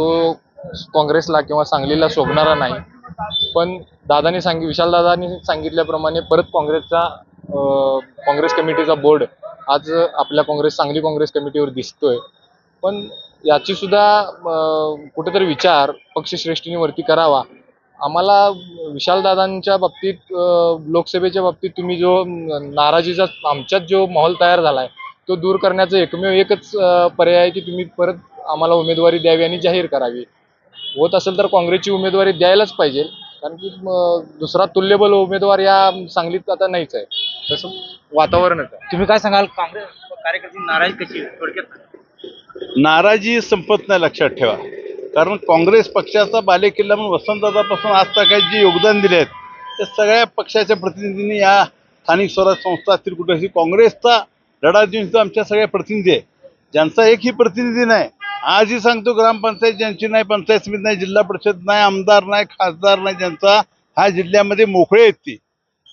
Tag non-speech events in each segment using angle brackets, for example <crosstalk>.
तो काँग्रेसला किंवा सांगलीला शोभणारा नाही. पण दादानी सांगित विशाल दादानी सांगितल्याप्रमाणे परत काँग्रेसचा काँग्रेस कमिटीचा बोर्ड आज आपल्या काँग्रेस सांगली काँग्रेस कमिटीवर दिसतोय. पण याची सुद्धा कुठेतरी विचार पक्षश्रेष्ठींनी वरती करावा. आम्हाला विशालदादांच्या बाबतीत लोकसभेच्या बाबतीत तुम्ही जो नाराजीचा आमच्यात जो माहोल तयार झाला आहे तो दूर करण्याचं एकमेव एकच पर्याय आहे की तुम्ही परत आम्हाला उमेदवारी द्यावी आणि जाहीर करावी. होत असेल तर काँग्रेसची उमेदवारी द्यायलाच पाहिजे. कारण की दुसरा तुल्यबल उमेदवार या सांगलीत आता नाहीच आहे. तसं वातावरणच आहे. तुम्ही काय सांगाल? काँग्रेस कार्यकर्ते नाराज कशी थोडक्यात नाराजी संपत नाही लक्षात ठेवा. कारण काँग्रेस पक्षाचा बालेकिल्ला म्हणून वसंतदादापासून आज तक जे योगदान दिले आहेत ते सगळ्या पक्षाच्या प्रतिनिधींनी या स्थानिक स्वराज संस्था असतील कुठे काँग्रेसचा लढा देऊन आमच्या सगळ्या प्रतिनिधी आहे ज्यांचा एकही प्रतिनिधी नाही आजही सांगतो ग्रामपंचायत ज्यांची नाही पंचायत समिती नाही जिल्हा परिषद नाही आमदार नाही खासदार नाही ज्यांचा ह्या जिल्ह्यामध्ये मोकळे आहेत ती.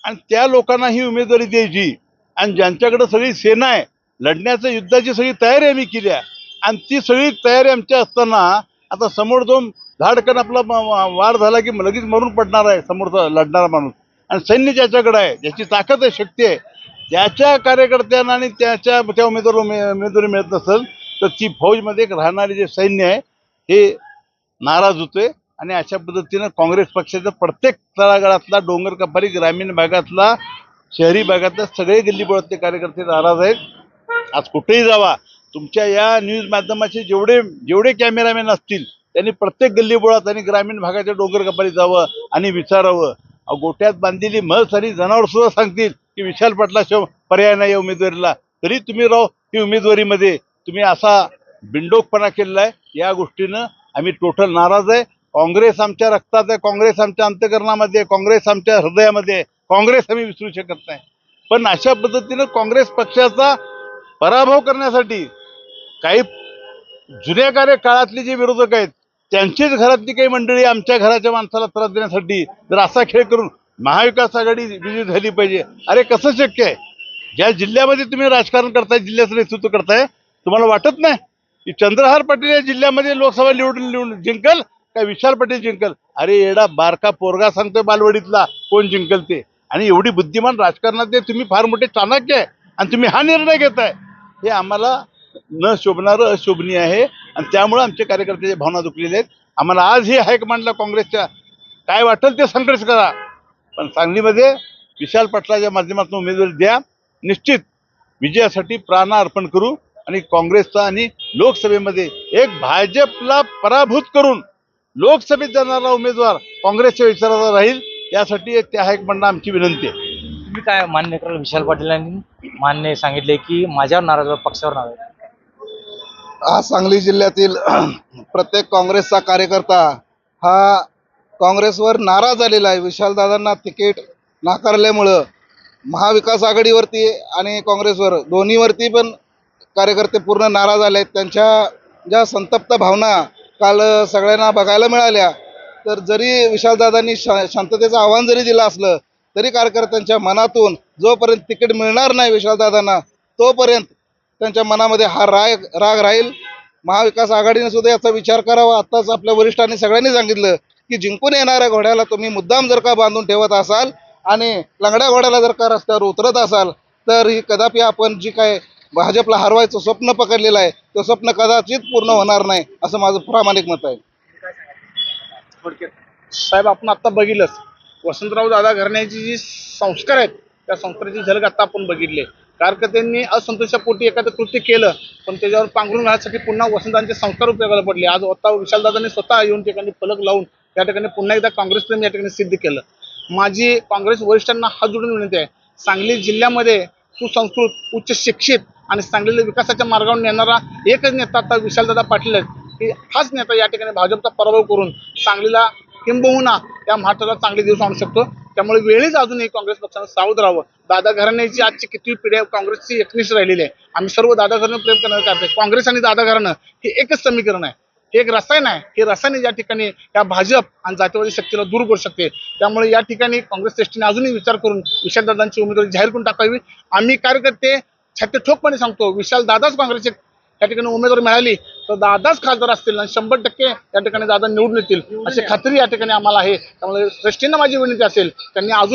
आणि त्या लोकांना ही उमेदवारी द्यायची. आणि ज्यांच्याकडे सगळी सेना आहे लढण्याचं युद्धाची सगळी तयारी आम्ही केली आहे. आणि ती सगळी तयारी आमच्या असताना आता समोर दोन धाडकन आपला वार झाला की लगेच मरून पडणार आहे समोरचा लढणारा माणूस. आणि सैन्य ज्याच्याकडे आहे ज्याची ताकद आहे शक्ती आहे त्याच्या कार्यकर्त्यांना आणि त्याच्या त्या उमेदवार उमेदवारी मिळत नसेल तर ती फौजमध्ये एक राहणारे जे सैन्य आहे हे नाराज होते आणि अशा पद्धतीनं काँग्रेस पक्षाचा प्रत्येक तळागाळातला डोंगर कपारी ग्रामीण भागातला शहरी भागातला सगळे गल्लीबोळातले कार्यकर्ते नाराज आहेत. आज कुठेही जावा तुमच्या या न्यूज माध्यमाचे जेवढे जेवढे कॅमेरामॅन असतील त्यांनी प्रत्येक गल्लीबोळात आणि ग्रामीण भागाच्या डोंगर कपारी जावं आणि विचारावं. गोट्यात बांधलेली म्हस आणि जनावर सुद्धा सांगतील की विशाल पाटला पर्याय नाही उमेदवारीला. तरी तुम्ही राव ही उमेदवारीमध्ये. तुम्ही असा बिंडोकपणा केलेला आहे या गोष्टीनं आम्ही टोटल नाराज आहे. काँग्रेस आमच्या रक्तात आहे काँग्रेस आमच्या अंतकरणामध्ये आहे काँग्रेस आमच्या हृदयामध्ये आहे. काँग्रेस आम्ही विसरू शकत नाही. पण अशा पद्धतीनं काँग्रेस पक्षाचा पराभव करण्यासाठी काही जुन्या कार्य काळातले जे विरोधक आहेत त्यांचीच घरातली काही मंडळी आमच्या घराच्या माणसाला त्रास देण्यासाठी जर असा खेळ करून महाविकास आघाडी विजयी झाली पाहिजे. अरे कसं शक्य आहे? ज्या जिल्ह्यामध्ये तुम्ही राजकारण करताय जिल्ह्याचं नेतृत्व करताय तुम्हाला वाटत नाही? की चंद्रहार पाटील या जिल्ह्यामध्ये लोकसभा निवडून निवडून जिंकल काय विशाल पाटील जिंकल? अरे एडा बारका पोरगा सांगतोय बालवडीतला कोण जिंकल ते? आणि एवढी बुद्धिमान राजकारणात ते तुम्ही फार मोठे चाणक्य आहे आणि तुम्ही हा निर्णय घेताय. हे आम्हाला न शोभणारं अशोभनीय आहे आणि त्यामुळे आमचे कार्यकर्त्याच्या भावना दुखलेल्या आहेत आम्हाला आजही हायकमांडला काँग्रेसच्या काय वाटेल ते संघर्ष करा. पण सांगलीमध्ये विशाल पाटलाच्या माध्यमातून उमेदवारी द्या. निश्चित विजयासाठी प्राण अर्पण करू. आणि काँग्रेसचा आणि लोकसभेमध्ये एक भाजपला पराभूत करून लोकसभेत जाणारा उमेदवार काँग्रेसच्या विचाराचा राहील यासाठी एक त्या हायकमांडला आमची विनंती आहे. तुम्ही काय मान्य कराल विशाल पाटीलांनी मान्य सांगितले की माझ्यावर नाराज पक्षावर नाराज. आज सांगली जिल्ह्यातील <clears throat> प्रत्येक काँग्रेसचा कार्यकर्ता हा काँग्रेसवर नाराज झालेला आहे. विशालदादांना तिकीट नाकारल्यामुळं महाविकास आघाडीवरती आणि काँग्रेसवर दोन्हीवरती पण कार्यकर्ते पूर्ण नाराज आले आहेत. त्यांच्या ज्या संतप्त भावना काल सगळ्यांना बघायला मिळाल्या तर जरी विशालदादांनी शा शांततेचं आव्हान जरी दिलं असलं तरी कार्यकर्त्यांच्या मनातून जोपर्यंत तिकीट मिळणार नाही विशालदादांना तोपर्यंत त्यांच्या मनामध्ये हा राग राग राहील. महाविकास आघाडीने सुद्धा याचा विचार करावा. आत्ताच आपल्या वरिष्ठांनी सगळ्यांनी सांगितलं की जिंकून येणाऱ्या घोड्याला तुम्ही मुद्दाम जर का बांधून ठेवत असाल आणि लंगड्या घोड्याला जर का रस्त्यावर उतरत असाल तर ही कदापि आपण जी काय भाजपला हरवायचं स्वप्न पकडलेलं आहे. ते स्वप्न कदाचित पूर्ण होणार नाही असं माझं प्रामाणिक मत आहे. साहेब आपण आता बघितलंच. वसंतराव दादा घराण्याची जी संस्कार आहेत त्या संस्काराची झलक आता आपण बघितली कार्यकर्त्यांनी असंतोषापोटी एखादं कृत्य केलं पण त्याच्यावर पांघरून राहण्यासाठी पुन्हा वसंतांचे संस्कार उपयोगाला पडले. आज आता विशालदादांनी स्वतः येऊन ठिकाणी फलक लावून त्या ठिकाणी पुन्हा एकदा काँग्रेसप्रेम या ठिकाणी सिद्ध केलं. माझी काँग्रेस वरिष्ठांना हात जोडून विनंती आहे सांगली जिल्ह्यामध्ये सुसंस्कृत उच्च शिक्षित आणि सांगलीला विकासाच्या मार्गावर नेणारा एकच नेता आता विशालदादा पाटील आहेत. की हाच नेता या ठिकाणी भाजपचा पराभव करून सांगलीला किंबहुना या महाराष्ट्राला चांगले दिवस आणू शकतो. त्यामुळे वेळीच अजूनही काँग्रेस पक्षानं सावध राहावं. दादा घराण्याची आजची किती पिढ्या काँग्रेसची एकनिष्ठ राहिलेली आहे. आम्ही सर्व दादा प्रेम करणार करते काँग्रेस आणि दादा घराणं हे एकच समीकरण आहे. हे एक रसायन आहे. हे रसायन या ठिकाणी या भाजप आणि जातीवादी शक्तीला दूर करू शकते. त्यामुळे या ठिकाणी काँग्रेस श्रेष्ठीने अजूनही विचार करून विशालदादांची उमेदवारी जाहीर करून टाकावी. आम्ही कार्यकर्ते छाती ठोकपणे सांगतो. विशाल दादाच काँग्रेसचे या ठिकाणी उमेदवार मिळाली तर दादाच खासदार असतील आणि शंभर टक्के या ठिकाणी दादा निवडून येतील. अशी खात्री या ठिकाणी आम्हाला आहे. त्यामुळे श्रेष्ठींना माझी विनंती असेल त्यांनी अजून